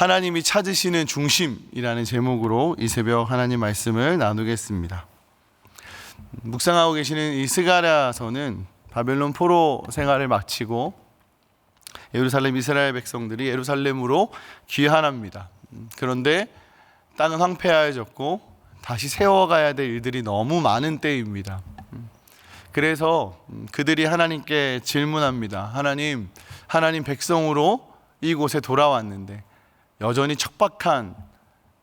하나님이 찾으시는 중심이라는 제목으로 이 새벽 하나님 말씀을 나누겠습니다. 묵상하고 계시는 이 스가랴서는 바벨론 포로 생활을 마치고 예루살렘 이스라엘 백성들이 예루살렘으로 귀환합니다. 그런데 땅은 황폐해졌고 다시 세워가야 될 일들이 너무 많은 때입니다. 그래서 그들이 하나님께 질문합니다. 하나님, 하나님 백성으로 이곳에 돌아왔는데 여전히 척박한,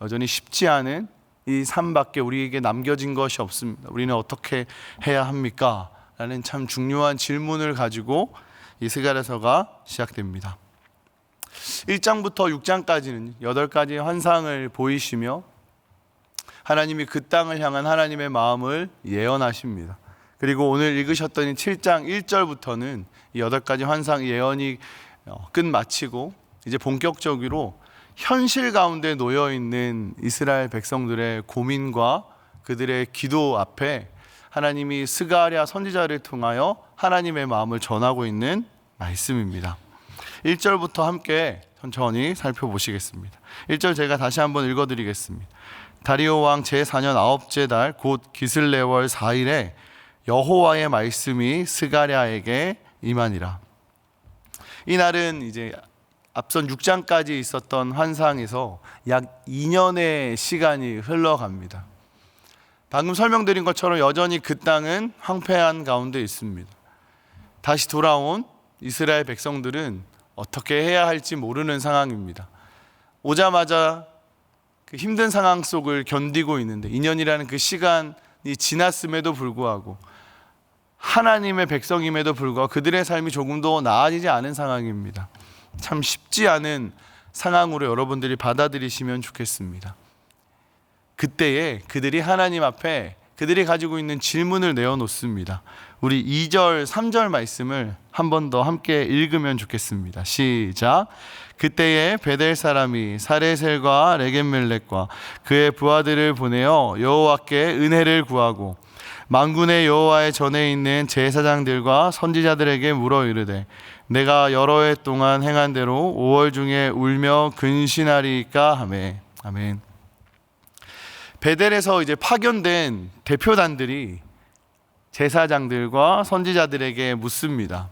여전히 쉽지 않은 이 삶밖에 우리에게 남겨진 것이 없습니다. 우리는 어떻게 해야 합니까? 라는 참 중요한 질문을 가지고 이 스가랴서가 시작됩니다. 1장부터 6장까지는 8가지 환상을 보이시며 하나님이 그 땅을 향한 하나님의 마음을 예언하십니다. 그리고 오늘 읽으셨던 이 7장 1절부터는 이 8가지 환상 예언이 어, 끝마치고 이제 본격적으로 현실 가운데 놓여 있는 이스라엘 백성들의 고민과 그들의 기도 앞에 하나님이 스가랴 선지자를 통하여 하나님의 마음을 전하고 있는 말씀입니다. 1절부터 함께 천천히 살펴보시겠습니다. 1절 제가 다시 한번 읽어 드리겠습니다. 다리오 왕 제4년 아홉째 달 곧 기슬레월 4일에 여호와의 말씀이 스가랴에게 임하니라. 이 날은 이제 앞선 6장까지 있었던 환상에서 약 2년의 시간이 흘러갑니다. 방금 설명드린 것처럼 여전히 그 땅은 황폐한 가운데 있습니다. 다시 돌아온 이스라엘 백성들은 어떻게 해야 할지 모르는 상황입니다. 오자마자 그 힘든 상황 속을 견디고 있는데 2년이라는 그 시간이 지났음에도 불구하고 하나님의 백성임에도 불구하고 그들의 삶이 조금도 나아지지 않은 상황입니다. 참 쉽지 않은 상황으로 여러분들이 받아들이시면 좋겠습니다. 그때에 그들이 하나님 앞에 그들이 가지고 있는 질문을 내어놓습니다. 우리 2절, 3절 말씀을 한 번 더 함께 읽으면 좋겠습니다. 시작. 그때에 베델 사람이 사레셀과 레겐멜렉과 그의 부하들을 보내어 여호와께 은혜를 구하고 만군의 여호와의 전에 있는 제사장들과 선지자들에게 물어 이르되 내가 여러 해 동안 행한 대로 5월 중에 울며 근신하리까 하매 아멘. 베델에서 이제 파견된 대표단들이 제사장들과 선지자들에게 묻습니다.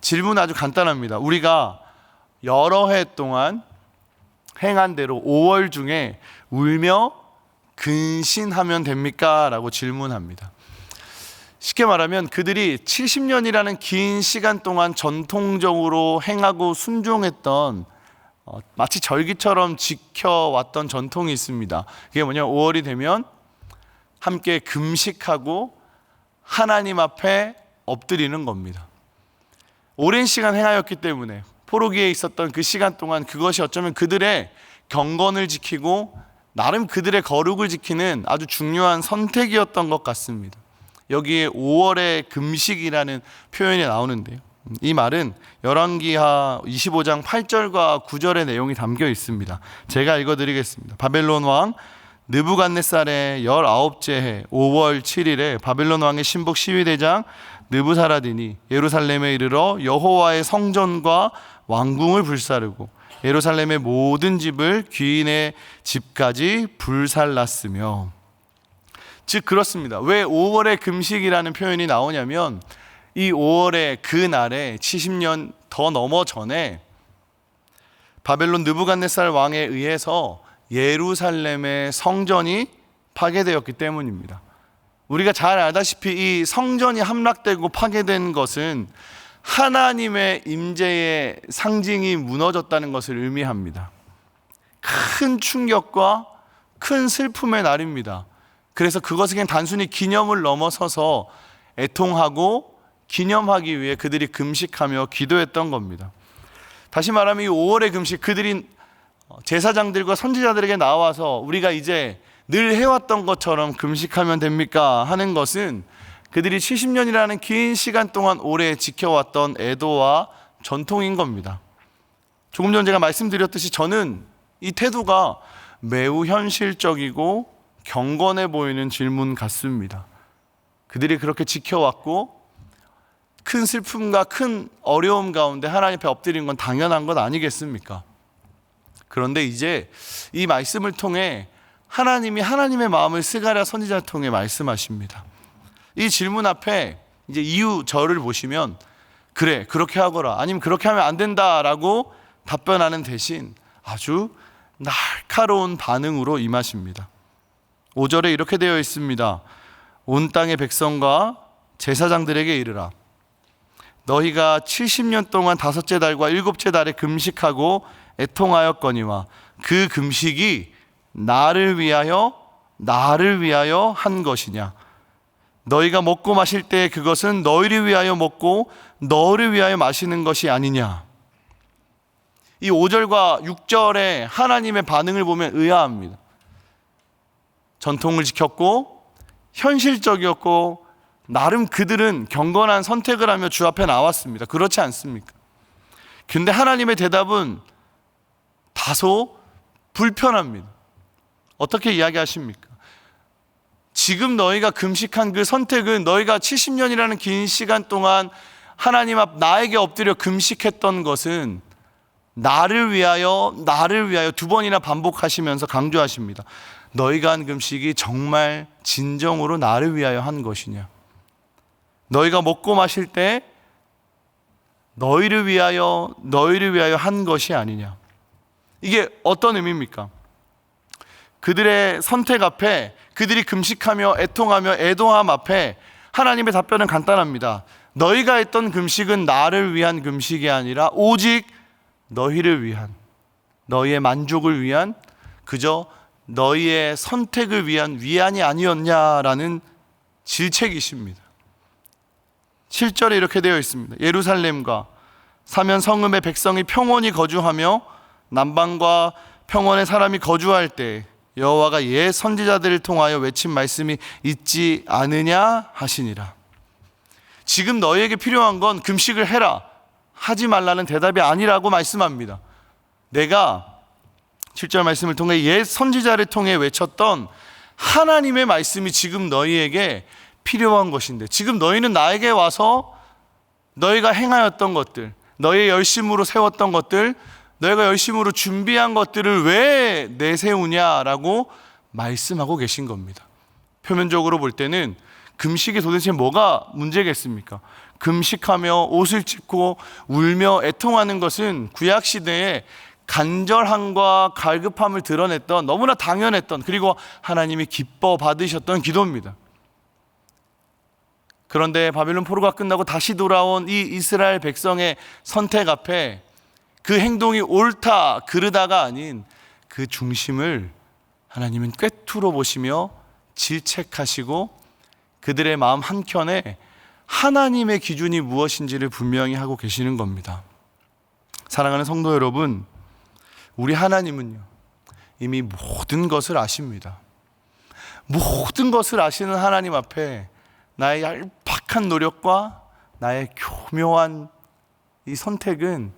질문 아주 간단합니다. 우리가 여러 해 동안 행한 대로 5월 중에 울며 근신하면 됩니까? 라고 질문합니다. 쉽게 말하면 그들이 70년이라는 긴 시간 동안 전통적으로 행하고 순종했던 어, 마치 절기처럼 지켜왔던 전통이 있습니다. 그게 뭐냐? 5월이 되면 함께 금식하고 하나님 앞에 엎드리는 겁니다. 오랜 시간 행하였기 때문에 포로기에 있었던 그 시간 동안 그것이 어쩌면 그들의 경건을 지키고 나름 그들의 거룩을 지키는 아주 중요한 선택이었던 것 같습니다. 여기에 5월의 금식이라는 표현이 나오는데요. 이 말은 열왕기하 25장 8절과 9절의 내용이 담겨 있습니다. 제가 읽어 드리겠습니다. 바벨론 왕 느부갓네살의 19째 해 5월 7일에 바벨론 왕의 신복 시위대장 느부사라딘이 예루살렘에 이르러 여호와의 성전과 왕궁을 불사르고 예루살렘의 모든 집을 귀인의 집까지 불살랐으며 즉 그렇습니다. 왜 5월의 금식이라는 표현이 나오냐면 이 5월의 그 날에 70년 더 넘어 전에 바벨론 느부갓네살 왕에 의해서 예루살렘의 성전이 파괴되었기 때문입니다. 우리가 잘 알다시피 이 성전이 함락되고 파괴된 것은 하나님의 임재의 상징이 무너졌다는 것을 의미합니다. 큰 충격과 큰 슬픔의 날입니다. 그래서 그것을 그냥 단순히 기념을 넘어서서 애통하고 기념하기 위해 그들이 금식하며 기도했던 겁니다. 다시 말하면 이 5월의 금식 그들이 제사장들과 선지자들에게 나와서 우리가 이제 늘 해왔던 것처럼 금식하면 됩니까? 하는 것은 그들이 70년이라는 긴 시간 동안 오래 지켜왔던 애도와 전통인 겁니다. 조금 전 제가 말씀드렸듯이 저는 이 태도가 매우 현실적이고 경건해 보이는 질문 같습니다. 그들이 그렇게 지켜왔고 큰 슬픔과 큰 어려움 가운데 하나님 앞에 엎드린 건 당연한 것 아니겠습니까? 그런데 이제 이 말씀을 통해 하나님이 하나님의 마음을 스가랴 선지자를 통해 말씀하십니다. 이 질문 앞에 이제 이유 절을 보시면 그래 그렇게 하거라 아니면 그렇게 하면 안 된다라고 답변하는 대신 아주 날카로운 반응으로 임하십니다. 5절에 이렇게 되어 있습니다. 온 땅의 백성과 제사장들에게 이르라. 너희가 70년 동안 다섯째 달과 일곱째 달에 금식하고 애통하였거니와 그 금식이 나를 위하여 나를 위하여 한 것이냐 너희가 먹고 마실 때 그것은 너희를 위하여 먹고 너를 위하여 마시는 것이 아니냐 이 5절과 6절의 하나님의 반응을 보면 의아합니다. 전통을 지켰고 현실적이었고 나름 그들은 경건한 선택을 하며 주 앞에 나왔습니다. 그렇지 않습니까? 근데 하나님의 대답은 다소 불편합니다. 어떻게 이야기하십니까? 지금 너희가 금식한 그 선택은 너희가 70년이라는 긴 시간 동안 하나님 앞 나에게 엎드려 금식했던 것은 나를 위하여 나를 위하여 두 번이나 반복하시면서 강조하십니다. 너희가 한 금식이 정말 진정으로 나를 위하여 한 것이냐? 너희가 먹고 마실 때 너희를 위하여 너희를 위하여 한 것이 아니냐? 이게 어떤 의미입니까? 그들의 선택 앞에 그들이 금식하며 애통하며 애도함 앞에 하나님의 답변은 간단합니다. 너희가 했던 금식은 나를 위한 금식이 아니라 오직 너희를 위한 너희의 만족을 위한 그저 너희의 선택을 위한 위안이 아니었냐라는 질책이십니다. 7절에 이렇게 되어 있습니다. 예루살렘과 사면 성읍의 백성이 평온히 거주하며 남방과 평원의 사람이 거주할 때 여호와가 옛 선지자들을 통하여 외친 말씀이 있지 않으냐 하시니라. 지금 너희에게 필요한 건 금식을 해라. 하지 말라는 대답이 아니라고 말씀합니다. 내가 7절 말씀을 통해 옛 선지자를 통해 외쳤던 하나님의 말씀이 지금 너희에게 필요한 것인데 지금 너희는 나에게 와서 너희가 행하였던 것들, 너희의 열심으로 세웠던 것들, 너희가 열심으로 준비한 것들을 왜 내세우냐라고 말씀하고 계신 겁니다. 표면적으로 볼 때는 금식이 도대체 뭐가 문제겠습니까? 금식하며 옷을 찢고 울며 애통하는 것은 구약 시대에 간절함과 갈급함을 드러냈던 너무나 당연했던 그리고 하나님이 기뻐 받으셨던 기도입니다. 그런데 바벨론 포로가 끝나고 다시 돌아온 이 이스라엘 백성의 선택 앞에 그 행동이 옳다 그르다가 아닌 그 중심을 하나님은 꿰뚫어 보시며 질책하시고 그들의 마음 한켠에 하나님의 기준이 무엇인지를 분명히 하고 계시는 겁니다. 사랑하는 성도 여러분, 우리 하나님은요, 이미 모든 것을 아십니다. 모든 것을 아시는 하나님 앞에 나의 얄팍한 노력과 나의 교묘한 이 선택은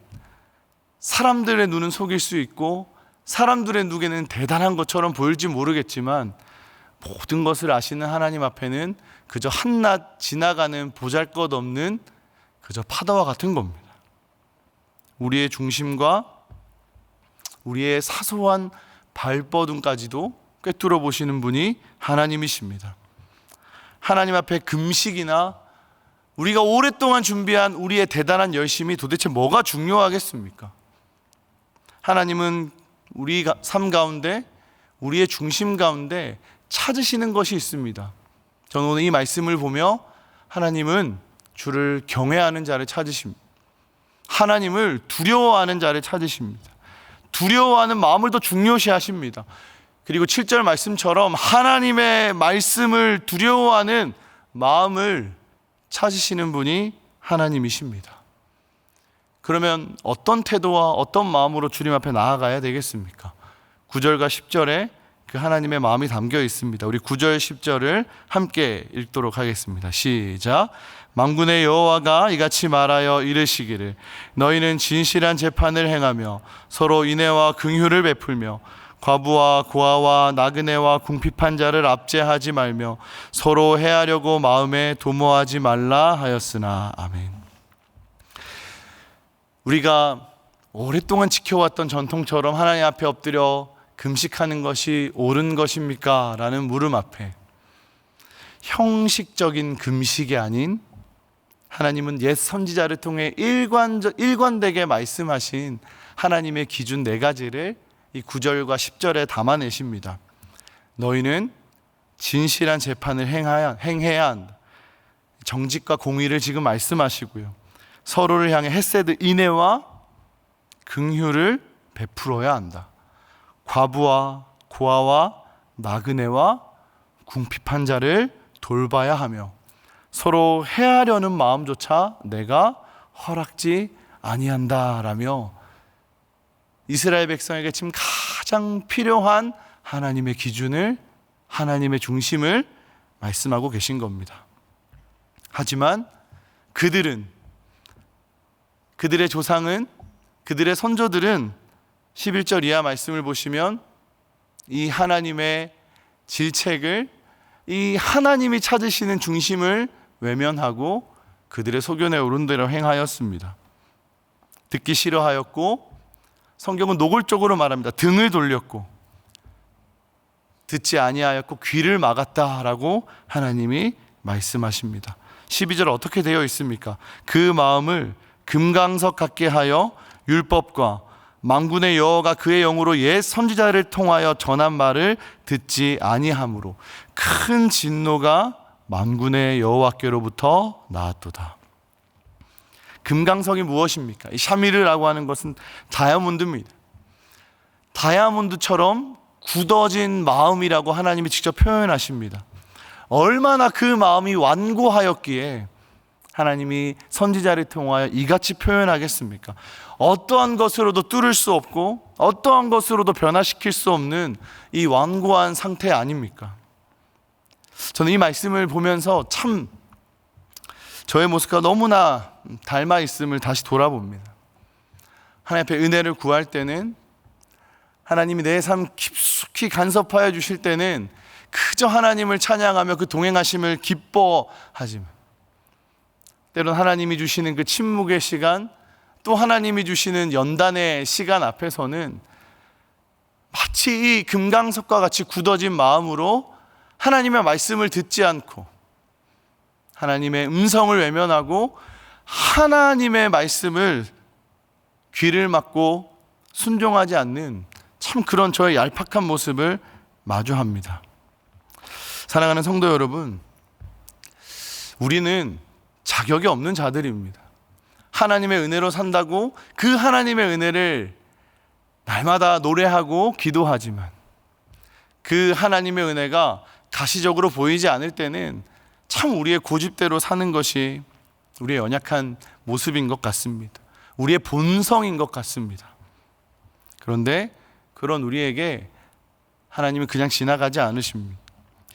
사람들의 눈은 속일 수 있고 사람들의 눈에는 대단한 것처럼 보일지 모르겠지만 모든 것을 아시는 하나님 앞에는 그저 한낱 지나가는 보잘 것 없는 그저 파도와 같은 겁니다. 우리의 중심과 우리의 사소한 발버둥까지도 꿰뚫어 보시는 분이 하나님이십니다. 하나님 앞에 금식이나 우리가 오랫동안 준비한 우리의 대단한 열심이 도대체 뭐가 중요하겠습니까? 하나님은 우리 삶 가운데 우리의 중심 가운데 찾으시는 것이 있습니다. 저는 오늘 이 말씀을 보며 하나님은 주를 경외하는 자를 찾으십니다. 하나님을 두려워하는 자를 찾으십니다. 두려워하는 마음을 더 중요시 하십니다. 그리고 7절 말씀처럼 하나님의 말씀을 두려워하는 마음을 찾으시는 분이 하나님이십니다. 그러면 어떤 태도와 어떤 마음으로 주님 앞에 나아가야 되겠습니까? 9절과 10절에 그 하나님의 마음이 담겨 있습니다. 우리 9절 10절을 함께 읽도록 하겠습니다. 시작. 망군의 여호와가 이같이 말하여 이르시기를 너희는 진실한 재판을 행하며 서로 인애와 긍휼을 베풀며 과부와 고아와 나그네와 궁핍한 자를 압제하지 말며 서로 해하려고 마음에 도모하지 말라 하였으나 아멘. 우리가 오랫동안 지켜왔던 전통처럼 하나님 앞에 엎드려 금식하는 것이 옳은 것입니까? 라는 물음 앞에 형식적인 금식이 아닌 하나님은 옛 선지자를 통해 일관, 일관되게 말씀하신 하나님의 기준 네 가지를 이 9절과 10절에 담아내십니다. 너희는 진실한 재판을 행해야, 행해야 한다. 정직과 공의를 지금 말씀하시고요. 서로를 향해 햇세드 인애와 긍휼을 베풀어야 한다. 과부와 고아와 나그네와 궁핍한 자를 돌봐야 하며 서로 해하려는 마음조차 내가 허락지 아니한다라며 이스라엘 백성에게 지금 가장 필요한 하나님의 기준을 하나님의 중심을 말씀하고 계신 겁니다. 하지만 그들은 그들의 조상은 그들의 선조들은 11절 이하 말씀을 보시면 이 하나님의 질책을 이 하나님이 찾으시는 중심을 외면하고 그들의 소견에 오른 대로 행하였습니다. 듣기 싫어하였고 성경은 노골적으로 말합니다. 등을 돌렸고 듣지 아니하였고 귀를 막았다라고 하나님이 말씀하십니다. 12절 어떻게 되어 있습니까? 그 마음을 금강석 같게 하여 율법과 망군의 여호가 그의 영으로 옛 선지자를 통하여 전한 말을 듣지 아니하므로 큰 진노가 만군의 여호와께로부터 나왔도다. 금강석이 무엇입니까? 이 샤미르라고 하는 것은 다이아몬드입니다. 다이아몬드처럼 굳어진 마음이라고 하나님이 직접 표현하십니다. 얼마나 그 마음이 완고하였기에 하나님이 선지자를 통하여 이같이 표현하겠습니까? 어떠한 것으로도 뚫을 수 없고 어떠한 것으로도 변화시킬 수 없는 이 완고한 상태 아닙니까? 저는 이 말씀을 보면서 참 저의 모습과 너무나 닮아 있음을 다시 돌아봅니다. 하나님 앞에 은혜를 구할 때는 하나님이 내 삶 깊숙이 간섭하여 주실 때는 그저 하나님을 찬양하며 그 동행하심을 기뻐하지만 때론 하나님이 주시는 그 침묵의 시간 또 하나님이 주시는 연단의 시간 앞에서는 마치 이 금강석과 같이 굳어진 마음으로 하나님의 말씀을 듣지 않고 하나님의 음성을 외면하고 하나님의 말씀을 귀를 막고 순종하지 않는 참 그런 저의 얄팍한 모습을 마주합니다. 사랑하는 성도 여러분, 우리는 자격이 없는 자들입니다. 하나님의 은혜로 산다고 그 하나님의 은혜를 날마다 노래하고 기도하지만 그 하나님의 은혜가 가시적으로 보이지 않을 때는 참 우리의 고집대로 사는 것이 우리의 연약한 모습인 것 같습니다. 우리의 본성인 것 같습니다. 그런데 그런 우리에게 하나님은 그냥 지나가지 않으십니다.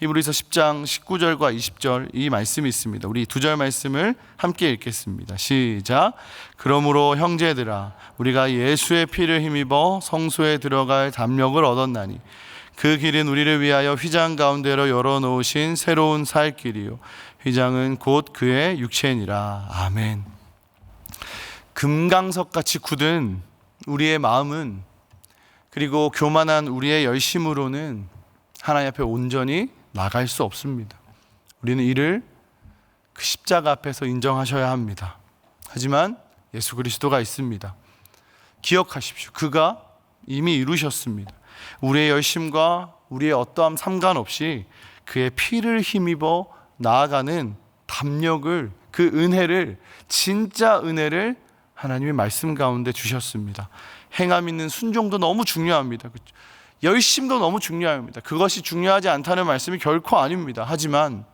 히브리서 10장 19절과 20절 이 말씀이 있습니다. 우리 두 절 말씀을 함께 읽겠습니다. 시작. 그러므로 형제들아 우리가 예수의 피를 힘입어 성소에 들어갈 담력을 얻었나니 그 길은 우리를 위하여 휘장 가운데로 열어 놓으신 새로운 살 길이요 휘장은 곧 그의 육체니라. 아멘. 금강석 같이 굳은 우리의 마음은 그리고 교만한 우리의 열심으로는 하나님 앞에 온전히 나갈 수 없습니다. 우리는 이를 그 십자가 앞에서 인정하셔야 합니다. 하지만 예수 그리스도가 있습니다. 기억하십시오. 그가 이미 이루셨습니다. 우리의 열심과 우리의 어떠함 상관없이 그의 피를 힘입어 나아가는 담력을 그 은혜를 진짜 은혜를 하나님의 말씀 가운데 주셨습니다. 행함 있는 순종도 너무 중요합니다. 그렇죠? 열심도 너무 중요합니다. 그것이 중요하지 않다는 말씀이 결코 아닙니다. 하지만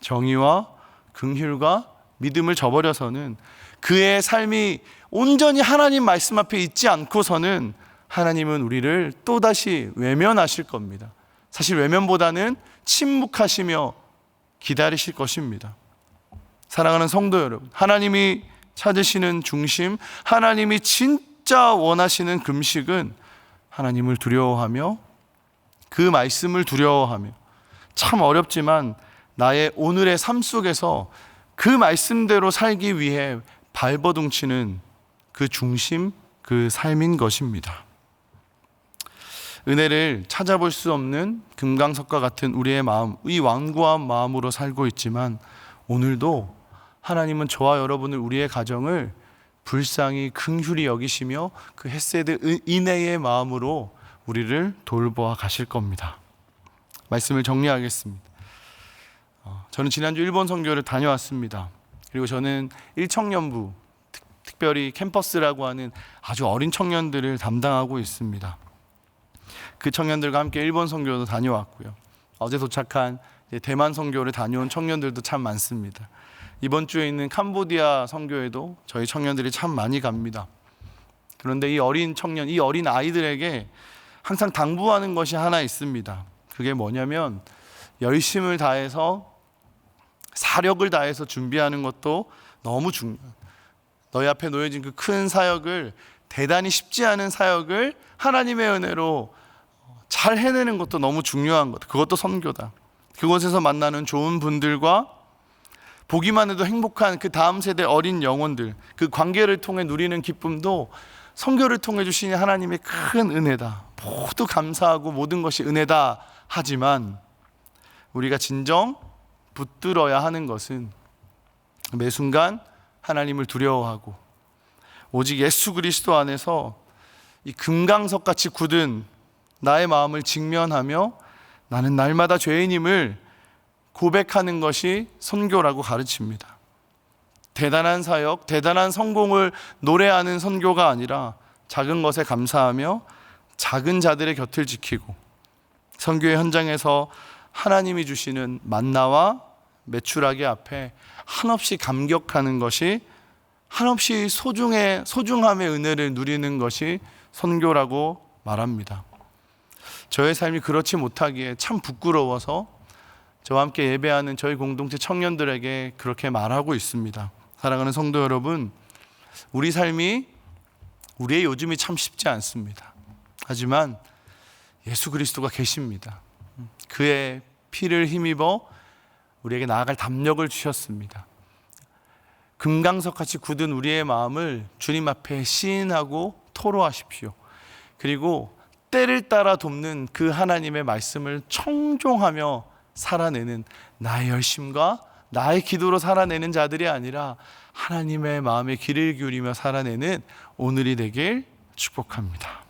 정의와 긍휼과 믿음을 저버려서는 그의 삶이 온전히 하나님 말씀 앞에 있지 않고서는 하나님은 우리를 또다시 외면하실 겁니다. 사실 외면보다는 침묵하시며 기다리실 것입니다. 사랑하는 성도 여러분, 하나님이 찾으시는 중심, 하나님이 진짜 원하시는 금식은 하나님을 두려워하며 그 말씀을 두려워하며 참 어렵지만 나의 오늘의 삶 속에서 그 말씀대로 살기 위해 발버둥치는 그 중심, 그 삶인 것입니다. 은혜를 찾아볼 수 없는 금강석과 같은 우리의 마음, 이 완고한 마음으로 살고 있지만 오늘도 하나님은 저와 여러분을 우리의 가정을 불쌍히 긍휼히 여기시며 그 햇세드 은- 인애의 마음으로 우리를 돌보아 가실 겁니다. 말씀을 정리하겠습니다. 어, 저는 지난주 일본 선교를 다녀왔습니다. 그리고 저는 1청년부 특, 특별히 캠퍼스라고 하는 아주 어린 청년들을 담당하고 있습니다. 그 청년들과 함께 일본 선교도 다녀왔고요. 어제 도착한 대만 선교를 다녀온 청년들도 참 많습니다. 이번 주에 있는 캄보디아 선교에도 저희 청년들이 참 많이 갑니다. 그런데 이 어린 청년, 이 어린 아이들에게 항상 당부하는 것이 하나 있습니다. 그게 뭐냐면 열심을 다해서 사력을 다해서 준비하는 것도 너무 중요해. 너희 앞에 놓여진 그 큰 사역을 대단히 쉽지 않은 사역을 하나님의 은혜로 잘 해내는 것도 너무 중요한 것. 그것도 선교다. 그곳에서 만나는 좋은 분들과 보기만 해도 행복한 그 다음 세대 어린 영혼들, 그 관계를 통해 누리는 기쁨도 선교를 통해 주신 하나님의 큰 은혜다. 모두 감사하고 모든 것이 은혜다. 하지만 우리가 진정 붙들어야 하는 것은 매 순간 하나님을 두려워하고 오직 예수 그리스도 안에서 이 금강석 같이 굳은 나의 마음을 직면하며 나는 날마다 죄인임을 고백하는 것이 선교라고 가르칩니다. 대단한 사역, 대단한 성공을 노래하는 선교가 아니라 작은 것에 감사하며 작은 자들의 곁을 지키고 선교의 현장에서 하나님이 주시는 만나와 매출하기 앞에 한없이 감격하는 것이 한없이 소중의 소중함의 은혜를 누리는 것이 선교라고 말합니다. 저의 삶이 그렇지 못하기에 참 부끄러워서 저와 함께 예배하는 저희 공동체 청년들에게 그렇게 말하고 있습니다. 사랑하는 성도 여러분, 우리 삶이 우리의 요즘이 참 쉽지 않습니다. 하지만 예수 그리스도가 계십니다. 그의 피를 힘입어 우리에게 나아갈 담력을 주셨습니다. 금강석 같이 굳은 우리의 마음을 주님 앞에 시인하고 토로하십시오. 그리고 때를 따라 돕는 그 하나님의 말씀을 청종하며 살아내는 나의 열심과 나의 기도로 살아내는 자들이 아니라 하나님의 마음에 귀를 기울이며 살아내는 오늘이 되길 축복합니다.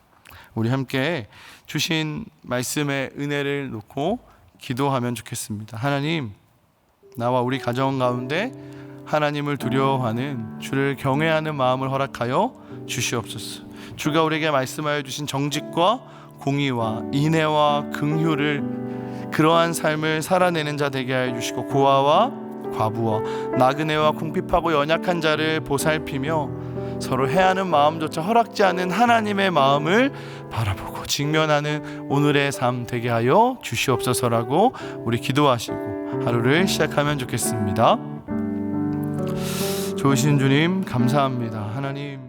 우리 함께 주신 말씀의 은혜를 놓고 기도하면 좋겠습니다. 하나님, 나와 우리 가정 가운데 하나님을 두려워하는 주를 경외하는 마음을 허락하여 주시옵소서. 주가 우리에게 말씀하여 주신 정직과 공의와 인애와 긍휼을 그러한 삶을 살아내는 자 되게 하여 주시고 고아와 과부와 나그네와 궁핍하고 연약한 자를 보살피며 서로 해하는 마음조차 허락지 않은 하나님의 마음을 바라보고 직면하는 오늘의 삶 되게 하여 주시옵소서라고 우리 기도하시고 하루를 시작하면 좋겠습니다. 좋으신 주님 감사합니다. 하나님